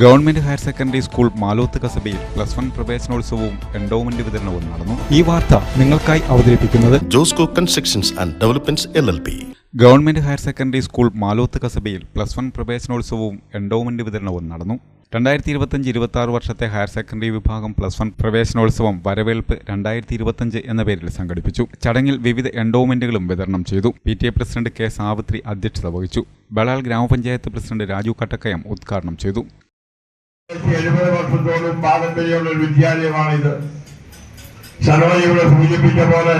Government higher secondary school Maloth കസബയിൽ plus one പ്രവേശനോത്സവവും endowment വിതരണവും നടന്നു. ഈ വാർത്ത നിങ്ങൾക്കായി അവതരിപ്പിക്കുന്നത് Josco constructions and developments L L P. Government higher secondary school Maloth കസബയിൽ plus one പ്രവേശനോത്സവവും എൻഡോമെന്റ് വിതരണവും നടന്നു. രണ്ടായിരത്തി ഇരുപത്തഞ്ച് ഇരുപത്തി ആറ് വർഷത്തെ ഹയർ സെക്കൻഡറി വിഭാഗം പ്ലസ് വൺ പ്രവേശനോത്സവം വരവേൽപ്പ് രണ്ടായിരത്തി ഇരുപത്തഞ്ച് എന്ന പേരിൽ സംഘടിപ്പിച്ചു. ചടങ്ങിൽ വിവിധ എൻഡോമെന്റുകളും വിതരണം ചെയ്തു. P T A president K Savithri അധ്യക്ഷത വഹിച്ചു. ബളാൽ ഗ്രാമപഞ്ചായത്ത് പ്രസിഡന്റ് രാജു കട്ടക്കയം ഉദ്ഘാടനം ചെയ്തു. എഴുപത് വർഷത്തോളം പാരമ്പര്യമുള്ള ഒരു വിദ്യാലയമാണിത്. സനോജ ഇവിടെ സൂചിപ്പിച്ച പോലെ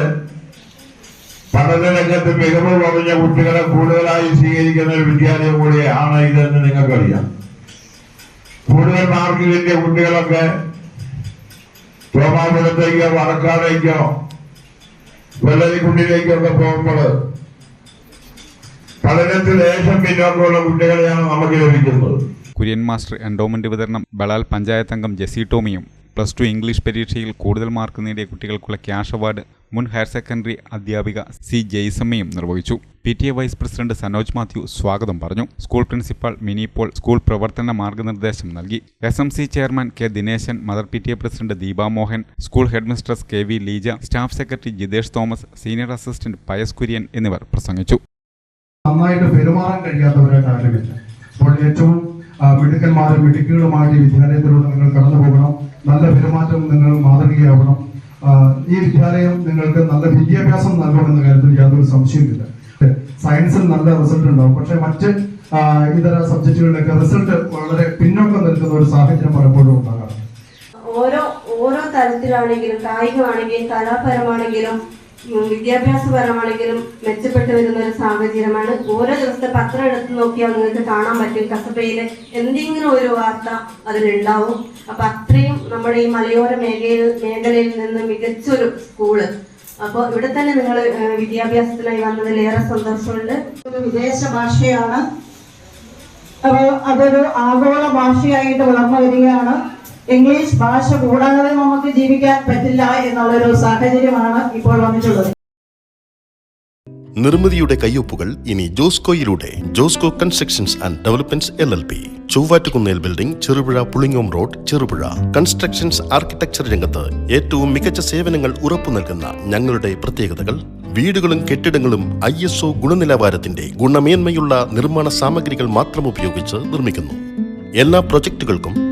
പഠന രംഗത്ത് മികവ് കുറഞ്ഞ കുട്ടികളെ കൂടുതലായി സ്വീകരിക്കുന്ന ഒരു വിദ്യാലയം കൂടിയാണ് ഇതെന്ന് നിങ്ങൾക്കറിയാം. കൂടുതൽ മാർക്ക് കിട്ടിയ കുട്ടികളൊക്കെ തോമാപുരത്തേക്കോ വടക്കാടേക്കോ വെള്ളരിക്കുണ്ടിലേക്കോ ഒക്കെ പോകുമ്പോൾ പഠനത്തിൽ ലേശം പിന്നോക്കമുള്ള കുട്ടികളെയാണ് നമുക്ക് ലഭിക്കുന്നത്. കുര്യൻ മാസ്റ്റർ എൻഡോമെന്റ് വിതരണം ബളാൽ പഞ്ചായത്ത് അംഗം ജെസി ടോമിയും പ്ലസ് ടു ഇംഗ്ലീഷ് പരീക്ഷയിൽ കൂടുതൽ മാർക്ക് നേടിയ കുട്ടികൾക്കുള്ള ക്യാഷ് അവാർഡ് മുൻ ഹയർ സെക്കൻഡറി അധ്യാപിക സി ജയ്സമ്മയും നിർവഹിച്ചു. P T A vice president Sanoj Mathew സ്വാഗതം പറഞ്ഞു. School principal Mini Paul school പ്രവർത്തന മാർഗനിർദ്ദേശം നൽകി. S M C chairman K Dineshan mother P T A president Deepa Mohan school headmistress K V Leeja staff secretary Jithesh Thomas senior assistant Pius Kurian എന്നിവർ പ്രസംഗിച്ചു. നന്നായിട്ട് പെരുമാറാൻ അപ്പോൾ ഏറ്റവും മിടുക്കന്മാരും മിടുക്കുകളുമായിട്ട് വിദ്യാലയത്തിലൂടെ നിങ്ങൾ കടന്നു പോകണം. നല്ല പെരുമാറ്റം നിങ്ങൾ മാതൃകയാവണം ഈ വിദ്യാലയം നിങ്ങൾക്ക് നല്ല വിദ്യാഭ്യാസം നൽകണമെന്ന കാര്യത്തിൽ യാതൊരു സംശയമില്ല സയൻസിൽ നല്ല റിസൾട്ട് ഉണ്ടാവും. പക്ഷെ മറ്റ് ഇതര സബ്ജക്റ്റുകളിലൊക്കെ റിസൾട്ട് വളരെ പിന്നോക്കം നിൽക്കുന്ന ഒരു സാഹചര്യം പലപ്പോഴും ഉണ്ടാകാറുണ്ട്. ഓരോ ഓരോ തരത്തിലാണെങ്കിലും കായികമാണെങ്കിലും കലാപരമാണെങ്കിലും വിദ്യാഭ്യാസപരമാണെങ്കിലും മെച്ചപ്പെട്ടു വരുന്ന ഒരു സാഹചര്യമാണ്. ഓരോ ദിവസത്തെ പത്രം എടുത്ത് നോക്കിയാൽ നിങ്ങൾക്ക് കാണാൻ പറ്റും. കസബയിലെ എന്തെങ്കിലും ഒരു വാർത്ത അതിലുണ്ടാവും. അപ്പൊ അത്രയും നമ്മുടെ ഈ മലയോര മേഖലയിൽ മേഖലയിൽ നിന്ന് മികച്ചൊരു സ്കൂൾ അപ്പോൾ ഇവിടെ തന്നെ നിങ്ങൾ വിദ്യാഭ്യാസത്തിനായി വന്നതിൽ ഏറെ സന്തോഷമുണ്ട്. ഒരു വിദേശ ഭാഷയാണ്. അപ്പോൾ അതൊരു ആഗോള ഭാഷയായിട്ട് വളർന്നു വരികയാണ്. ഇംഗ്ലീഷ് ഭാഷ കൂടാതെ നമുക്ക് ജീവിക്കാൻ പറ്റില്ല എന്നുള്ളൊരു സാഹചര്യമാണ് ഇപ്പോൾ വന്നിട്ടുള്ളത്. നിർമ്മിതിയുടെ കയ്യൊപ്പുകൾ ഇനി ജോസ്കോയിലൂടെ Josco constructions and developments L L P Chovvattukunnel building Cherupuzha Pulingome road Cherupuzha. Constructions architecture രംഗത്ത് ഏറ്റവും മികച്ച സേവനങ്ങൾ ഉറപ്പു നൽകുന്ന ഞങ്ങളുടെ പ്രത്യേകതകൾ വീടുകളും കെട്ടിടങ്ങളും ഐ എസ് ഒ ഗുണനിലവാരത്തിന്റെ ഗുണമേന്മയുള്ള നിർമ്മാണ സാമഗ്രികൾ മാത്രം ഉപയോഗിച്ച് നിർമ്മിക്കുന്നു. എല്ലാ പ്രൊജക്ടുകൾക്കും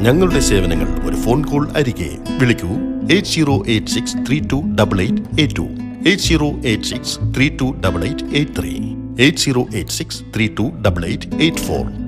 ഞങ്ങളുടെ സേവനങ്ങൾ ഒരു ഫോൺ കോൾ അരികെ. വിളിക്കൂ. Eight zero eight six three two double eight eight two. Eight zero eight six three two double eight eight three. Eight zero eight six three two double eight eight four.